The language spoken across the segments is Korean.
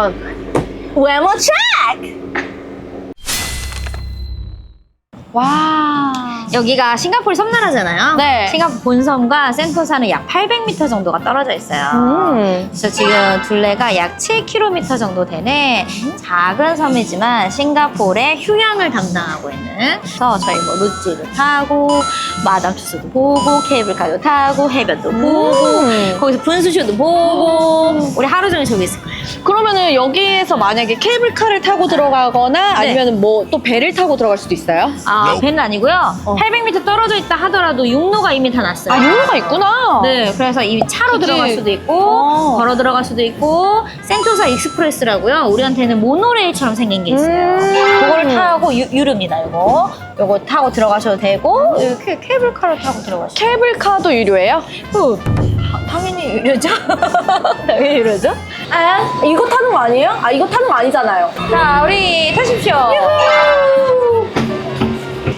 한번 외모 체크! 와. 여기가 싱가포르 섬나라잖아요. 네. 싱가포르 본섬과 센토사는 약 800m 정도가 떨어져 있어요. 음. 그래서 지금 둘레가 약 7km 정도 되는 작은 섬이지만 싱가포르의 휴양을 담당하고 있는 그래서 저희 뭐 루찌도 타고 마담 투스도 보고 케이블카도 타고 해변도 보고 음. 거기서 분수쇼도 보고 우리 하루 종일 저기 있을 거예요. 그러면은 여기에서 만약에 케이블카를 타고 들어가거나 아니면 뭐 또 배를 타고 들어갈 수도 있어요? 아 배는 아니고요. 어. 800m 떨어져 있다 하더라도 육로가 이미 다 났어요. 아, 육로가 있구나. 네, 그래서 이 차로 그치. 들어갈 수도 있고 어. 걸어 들어갈 수도 있고 센토사 익스프레스라고요. 우리한테는 모노레일처럼 생긴 게 있어요. 음. 그걸 타고 유, 유료입니다. 요거 요거 타고 들어가셔도 되고 이렇게 케이블카를 타고 들어가셔도 케이블카도 유료예요? 돼요. 당연히 유료죠. 당연히 유료죠. 아, 이거 타는 거 아니에요? 아, 이거 타는 거 아니잖아요. 자, 우리 타십시오.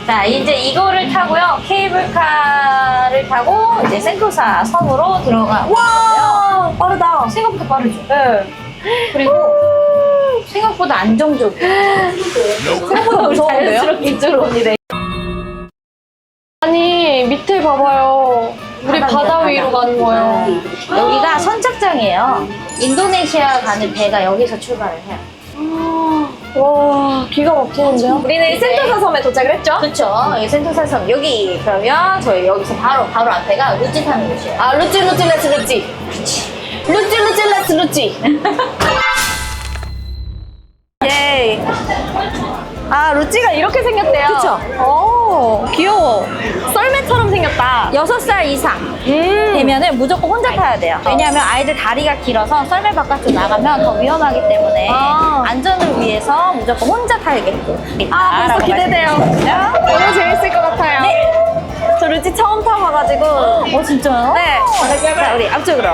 자, 이제 이거를 타고요. 케이블카를 타고 이제 센토사 섬으로 들어가. 와, 빠르다. 생각보다 빠르죠. 네. 그리고 생각보다 안정적이에요. 생각보다 무서운데요? 자연스럽게 이쪽으로 옵니다. 아니, 밑에 봐봐요. 우리 바다 바다. 위로 가는 거예요. 여기가 선착장이에요. 인도네시아 가는 배가 여기서 출발을 해요. 와, 기가 막히는데요? 우리는 센토사 섬에 도착을 했죠? 그렇죠. 여기 센토사 섬 여기 그러면 저희 여기서 바로 바로 앞에가 루찌 타는 곳이에요. 아, 루찌, 루찌, 레츠, 루찌. 루찌, 루찌, 레츠, 루찌. 예. 아, 루찌가 이렇게 생겼대요. 그쵸. 오, 귀여워. 썰매처럼 생겼다. 여섯 살 이상 음. 되면은 무조건 혼자 타야 돼요. 왜냐하면 아이들 다리가 길어서 썰매 바깥쪽 나가면 더 위험하기 때문에 아. 안전을 위해서 무조건 혼자 타야겠고. 아, 벌써 기대돼요. 너무 재밌을 것 같아요. 네. 저 루찌 처음 타봐가지고. 어 진짜요? 네. 자 우리 앞쪽으로.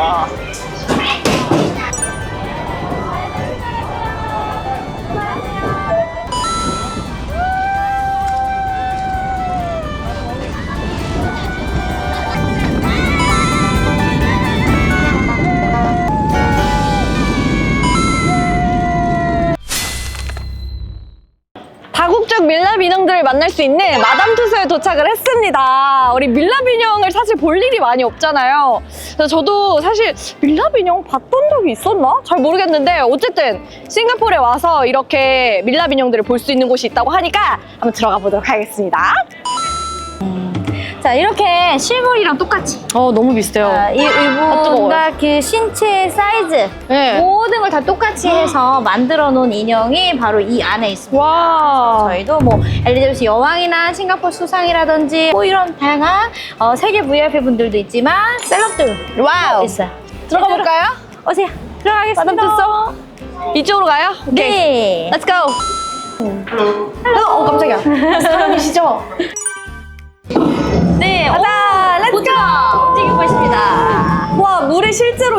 만날 수 있는 마담 투스에 도착을 했습니다. 우리 밀랍 인형을 사실 볼 일이 많이 없잖아요. 그래서 저도 사실 밀랍 인형 봤던 적이 있었나? 잘 모르겠는데 어쨌든 싱가포르에 와서 이렇게 밀랍 인형들을 볼 수 있는 곳이 있다고 하니까 한번 들어가 보도록 하겠습니다. 자 이렇게 실물이랑 똑같이. 어 너무 비슷해요. 자, 이, 이분과 그 신체 사이즈 네. 모든 걸 다 똑같이 해서 만들어 놓은 인형이 바로 이 안에 있습니다. 와. 저희도 뭐 엘리자베스 여왕이나 싱가포르 수상이라든지 뭐 이런 다양한 어, 세계 VIP 분들도 있지만 셀럽들 와우. 있어요. 들어가 볼까요? 오세요. 들어가겠습니다. 마담 투스? 이쪽으로 가요? 오케이. 네. Let's go. 헬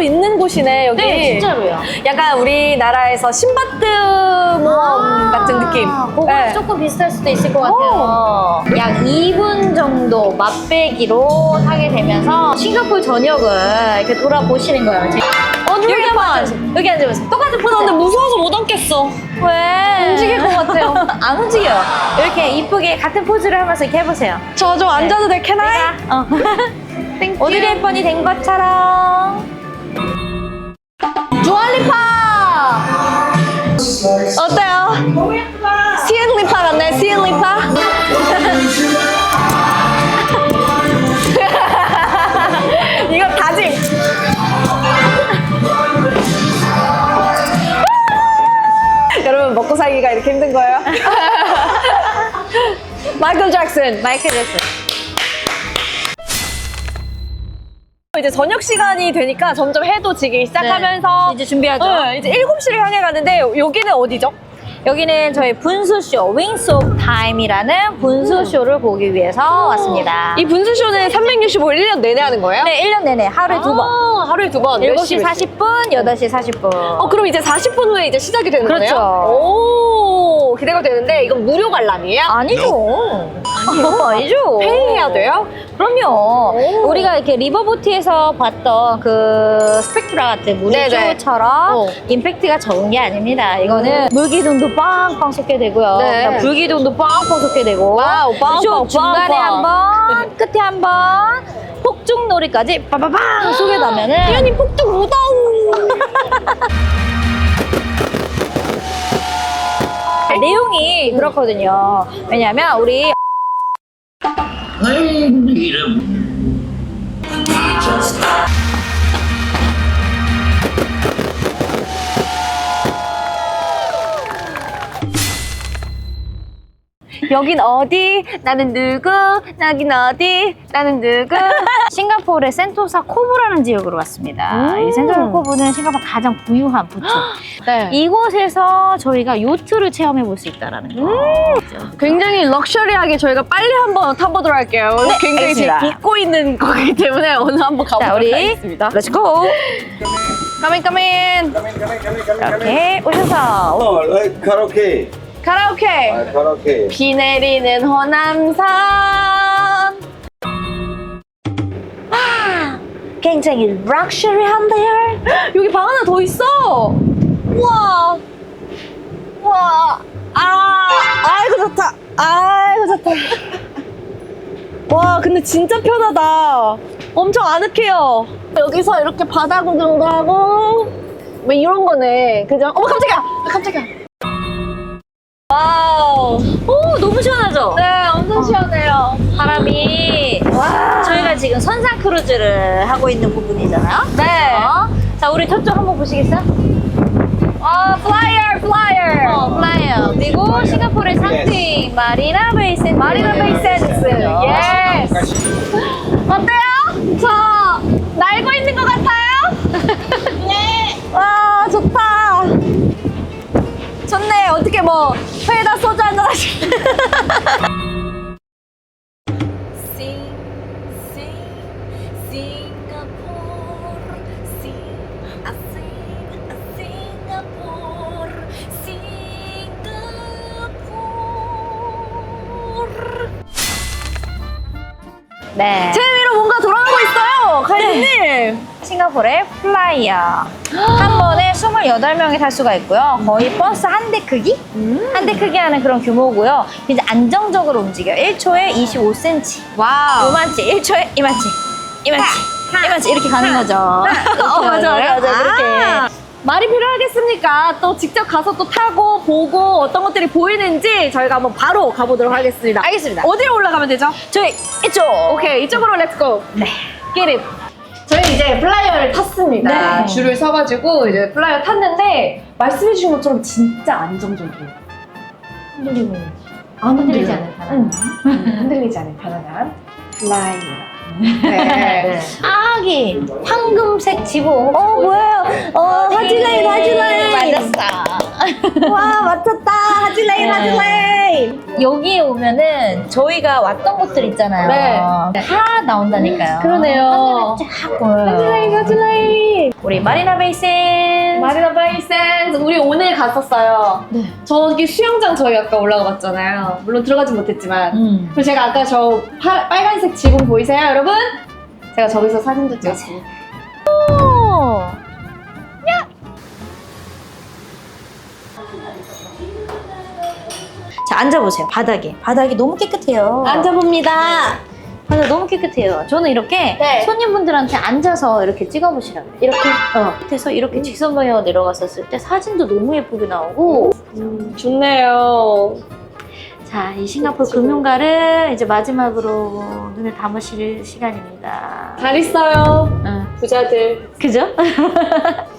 있는 곳이네 여기. 네, 진짜로요. 약간 우리나라에서 신바트 모험 같은 느낌. 그거랑 네. 조금 비슷할 수도 있을 것 같아요. 약 2분 정도 맛배기로 타게 되면서 싱가포르 전역을 이렇게 돌아보시는 거예요. 어, 여기 한번. 여기 앉으세요. 똑같은 포즈. 근데 무서워서 못 앉겠어. 왜? 움직일 것 같아요. 안 움직여요. 이렇게 이쁘게 같은 포즈를 하면서 이렇게 해보세요. 저 좀 앉아도 돼? Can I? 어. 오드리 헵번이 된 것처럼. 주얼리파. 어때요? 시엔리파 같네. 시엔리파. 이거 다짐. 여러분 먹고 살기가 이렇게 힘든 거예요? 마이클 잭슨. 마이클 잭슨. 이제 저녁 시간이 되니까 점점 해도 지기 시작하면서 이제 준비하죠. 네, 이제 7시를 향해 가는데 여기는 어디죠? 여기는 저희 분수쇼, 윙스 오브 타임이라는 분수쇼를 보기 위해서 왔습니다. 이 분수쇼는 365일 1년 내내 하는 거예요? 네, 1년 내내 하루에 두 번. 아, 하루에 두 번. 몇 7시 시, 몇 시? 40분, 8시 40분. 어, 그럼 이제 40분 후에 이제 시작이 되는 그렇죠. 거네요? 오, 기대가 되는데 이건 무료 관람이에요? 아니죠. 아니죠. 페이해야 돼요? 그럼요. 오. 우리가 이렇게 리버보트에서 봤던 그 스펙트라 같은. 무리쇼처럼 어. 임팩트가 적은 게 아닙니다. 이거는 물기둥도 빵빵 쏟게 되고요. 네. 그다음 불기둥도 빵빵 쏟게 되고. 와우, 빵빵, 쇼 중간에. 한 번, 끝에 한 번, 폭죽놀이까지 빠바방 쏘게 나면은 피아님 폭죽 무다우. 내용이 그렇거든요. 왜냐면 우리 여긴 어디? 나는 누구? 여긴 어디? 나는 누구? 싱가포르의 센토사 코브라는 지역으로 왔습니다. 음. 이 센토사 코브는 싱가포르 가장 부유한 부촌. 네. 이곳에서 저희가 요트를 체험해 볼 수 있다라는 거. 음. 굉장히 럭셔리하게 저희가 빨리 한번 타보도록 할게요. 굉장히 지금 네, 알겠습니다. 잊고 있는 거기 때문에 오늘 한번 가보도록 자, 우리 하겠습니다. 렛츠 고! 까민 까민 이렇게 오셔서 Oh, like karaoke. 카라오케 Uh, karaoke. 비 내리는 호남산 굉장히 럭셔리한데요. 여기 방 하나 더 있어! 우와! 우와! 아! 아이고 좋다! 아이고 좋다! 와 근데 진짜 편하다! 엄청 아늑해요! 여기서 이렇게 바다 구경도 하고 뭐 이런 거네. 그죠? 어머 깜짝이야! 아, 깜짝이야! 와우! 오, 너무 시원하죠? 네 엄청 시원해요. 바람이. 저희가 지금 선상 크루즈를 하고 있는 부분이잖아요. 네 어? 자, 우리 저쪽 한번 보시겠어요? 아, 플라이어, 플라이어. 어, 플라이어. 그리고 싱가포르의 상징 마리나 베이 센스. 마리나 베이 센스. 예스. 어때요? 저 날고 있는 것 같아요? 네. 와, 좋다. 좋네. 어떻게 뭐 회에다 소주 한잔 하시 네. 제 위로 뭔가 돌아가고 있어요, 가인님. 싱가포르의 플라이어. 한 번에 28명이 탈 수가 있고요. 거의 버스 한 대 크기? 한 대 크기 하는 그런 규모고요. 이제 안정적으로 움직여요. 1초에 25cm. 와우. 요만치, 1초에 이만치, 이만치, 이만치 이렇게 가는 거죠. 어, 맞아, 맞아, 맞아. 그렇게. 아, 말이 필요하겠습니까? 또 직접 가서 또 타고 보고 어떤 것들이 보이는지 저희가 한번 바로 가보도록 하겠습니다. 알겠습니다. 어디로 올라가면 되죠? 저희 이쪽. 오케이, 이쪽으로 렛츠고. 네. Get it. 저희 이제 플라이어를 탔습니다. 네. 줄을 서가지고 이제 플라이어 탔는데 말씀해주신 것처럼 진짜 안정적이에요. 흔들리고 안 흔들리지 흔들려요. 않는 편안함. 응. 흔들리지 않은 편안한 플라이어. 네. 네. 아기 황금색 지붕. 어, 뭐예요? 어, 하질레인, 하질레인. 맞았어. 와, 맞췄다. 하질레인, 네. 하질레인. 여기에 오면은 저희가 왔던 곳들 있잖아요. 다 나온다니까요. 그러네요. 한눈에 쫙 보여요. 하질레인, 하질레인. 우리 마리나 베이센. 마리나 바이 센스 우리 오늘 갔었어요. 네. 저기 수영장 저희 아까 올라가 봤잖아요. 물론 들어가진 못했지만. 음. 그리고 제가 아까 저 파- 빨간색 지붕 보이세요, 여러분? 제가 저기서 사진도 찍었어요. 자 앉아보세요. 바닥에. 바닥이 너무 깨끗해요. 앉아봅니다. 바닥 너무 깨끗해요. 저는 이렇게 네. 손님분들한테 앉아서 이렇게 찍어보시라고. 이렇게. 어, 밑에서 이렇게 직선 방향으로 내려갔었을 때 사진도 너무 예쁘게 나오고 음, 좋네요. 자, 이 싱가포르 금융가를 이제 마지막으로 눈을 감으실 시간입니다. 잘 있어요, 응. 부자들. 그죠?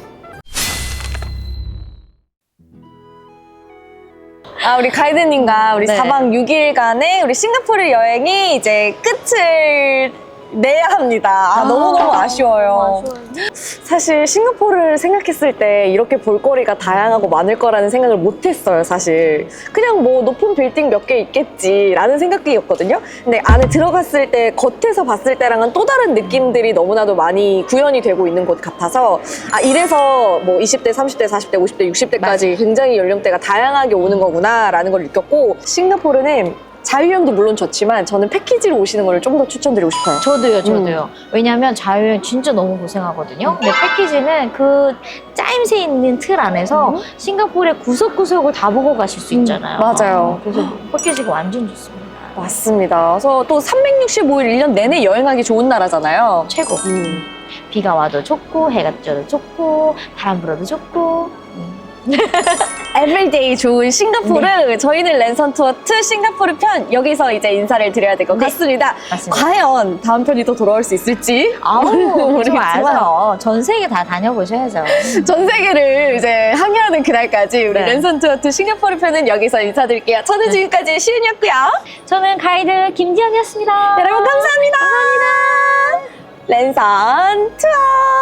아, 우리 가이드님과 우리 네. 4박 6일간의 우리 싱가포르 여행이 이제 끝을 내야 합니다. 아, 너무너무 아쉬워요. 사실 싱가포르를 생각했을 때 이렇게 볼거리가 다양하고 많을 거라는 생각을 못 했어요, 사실. 그냥 뭐 높은 빌딩 몇 개 있겠지라는 생각이었거든요. 근데 안에 들어갔을 때, 겉에서 봤을 때랑은 또 다른 느낌들이 너무나도 많이 구현이 되고 있는 곳 같아서 아, 이래서 뭐 20대, 30대, 40대, 50대, 60대까지 굉장히 연령대가 다양하게 오는 거구나 라는 걸 느꼈고 싱가포르는 자유여행도 물론 좋지만 저는 패키지로 오시는 거를 좀더 추천드리고 싶어요. 저도요, 저도요. 왜냐면 자유여행 진짜 너무 고생하거든요. 근데 패키지는 그 짜임새 있는 틀 안에서 싱가포르의 구석구석을 다 보고 가실 수 음, 있잖아요. 맞아요. 그래서 패키지가 완전 좋습니다. 맞습니다. 그래서 또 365일 1년 내내 여행하기 좋은 나라잖아요. 최고. 음. 비가 와도 좋고, 해가 쪄도 좋고, 바람 불어도 좋고. 음. 에브리데이 좋은 싱가포르. 저희는 랜선 투어 2 싱가포르 편 여기서 이제 인사를 드려야 될것 네. 같습니다. 맞습니다. 과연 다음 편이 또 돌아올 수 있을지 아우, 모르겠지만. 전 세계 다 다녀보셔야죠. 전 세계를 이제 항해하는 그날까지 우리 네. 랜선 투어 2 싱가포르 편은 여기서 인사드릴게요. 저는 지금까지 시은이었고요. 저는 가이드 김지연이었습니다. 여러분 감사합니다. 감사합니다. 랜선 투어.